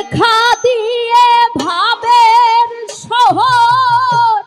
দেখা দিয়ে ভাবের শহর।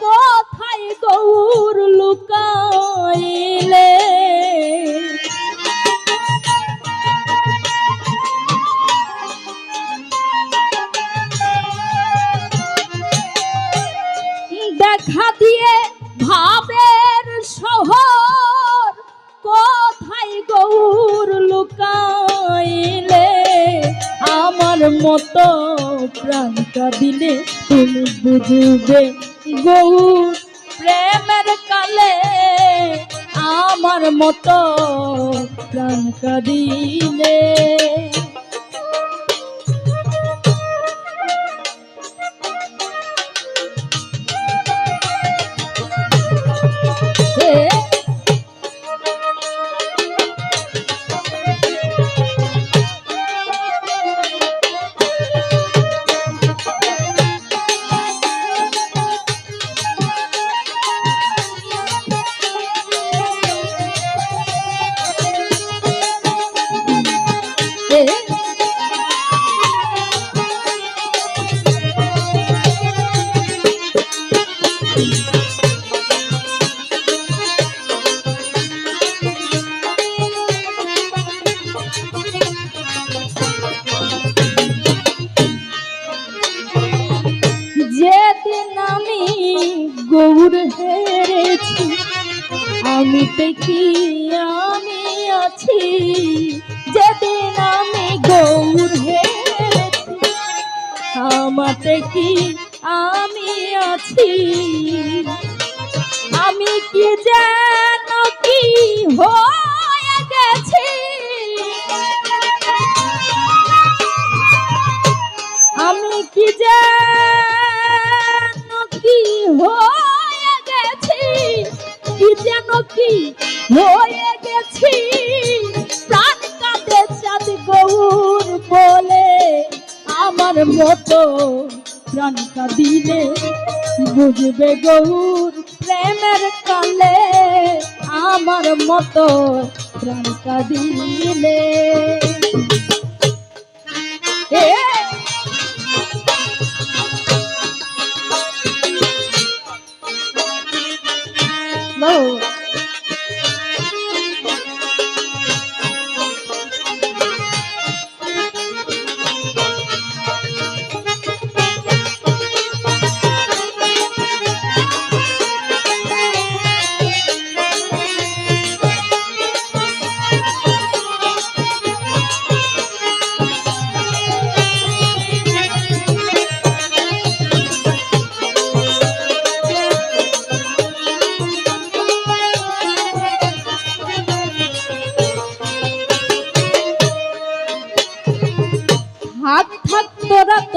কোথায় গৌর লুকাইলে? দেখা দিয়ে ভাবের শহর। মতো প্রাণটা দিলে তুমি বুঝবে গৌর প্রেমের কালে আমার মতো প্রাণটা দিলে। দেখি আমি আছি, যেদিন আমি গৌর হেরেছি আমাতে কি আমি আছি? আমি কি যেন কি হয়ে গেছি? আমি কি যেন কি হয়ে বুঝবে গৌর প্রেমের কালে আমার মতো প্রাণ কাঁদিলে।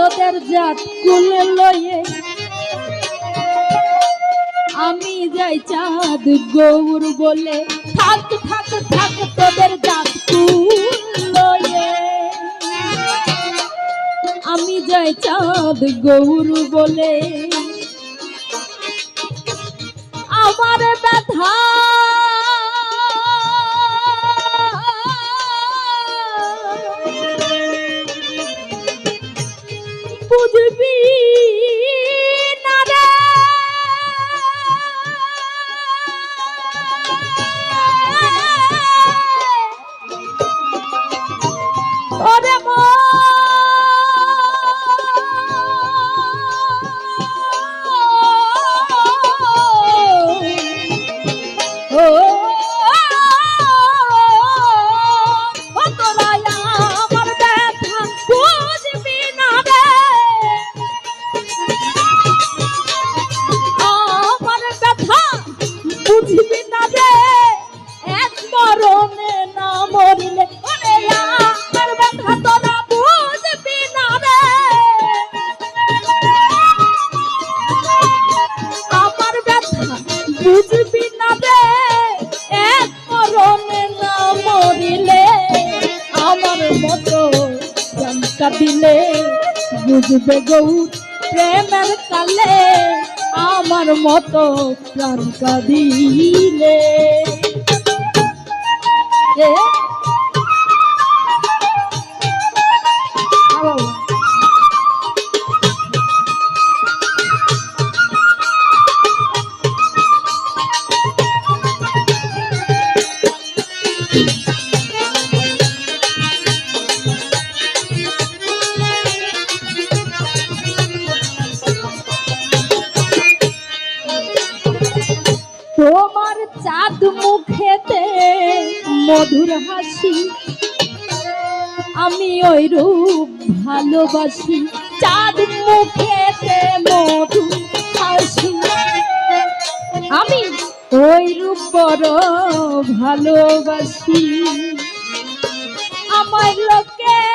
তোদের জাত কুল লয়ে। আমি যাই চাঁদ গৌর বলে। থাক থাক থাক তোদের জাত কুল। আমি যাই চাঁদ গৌর বলে। বুঝবে গৌর প্রেমের কালে আমার মতো প্রাণ কাঁদিলে। তোমার চাঁদ মুখেতে মধুর হাসি। আমি ওই রূপ ভালোবাসি, চাঁদ মুখেতে মধুর হাসি। আমি ওই রূপ বড় ভালোবাসি। আমার লোকের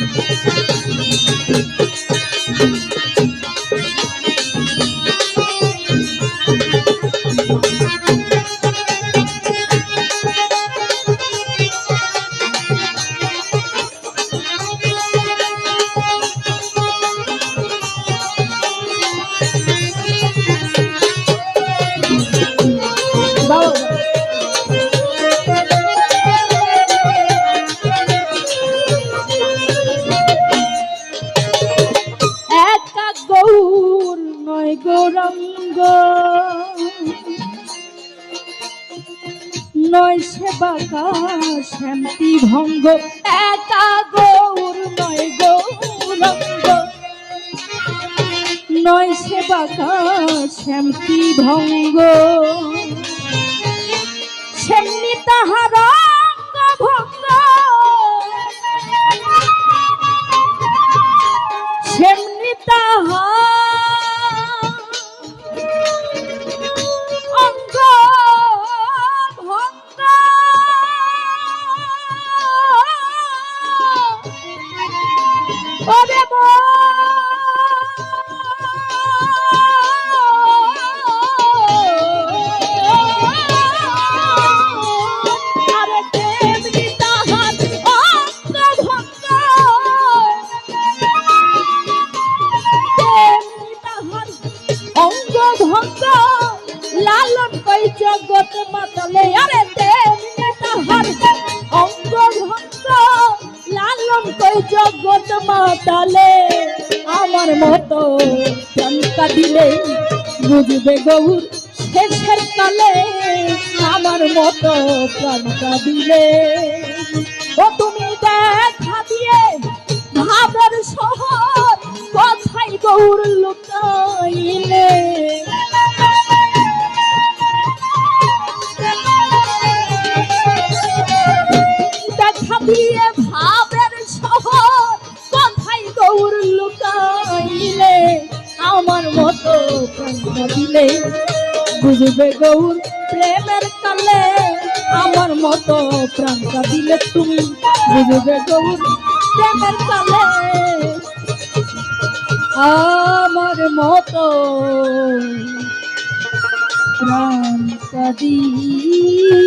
নয় সেবাকা শান্তি ভঙ্গ একা গৌর নয় গৌরঙ্গ। নয় সেবাকা শান্তি ভঙ্গ। সেমনি তাহার জগৎ মাতালে, আরে তেমনি তাহার অঙ্গ ভঙ্গ লালন কই জগৎ মাতালে। আমার মতো প্রাণটা দিলে বুঝবে গৌর শেষের কালে আমার মতো প্রাণটা দিলে। ও তুমি দেখা দিয়ে ভাবের শহর কোথায় গৌর লুকাইলে। বুঝবে গৌর প্রেমের কালে আমার মতো প্রাণটা দিলে তুমি বুঝবে গৌর প্রেমের কালে আমার মতো প্রাণটা দিলে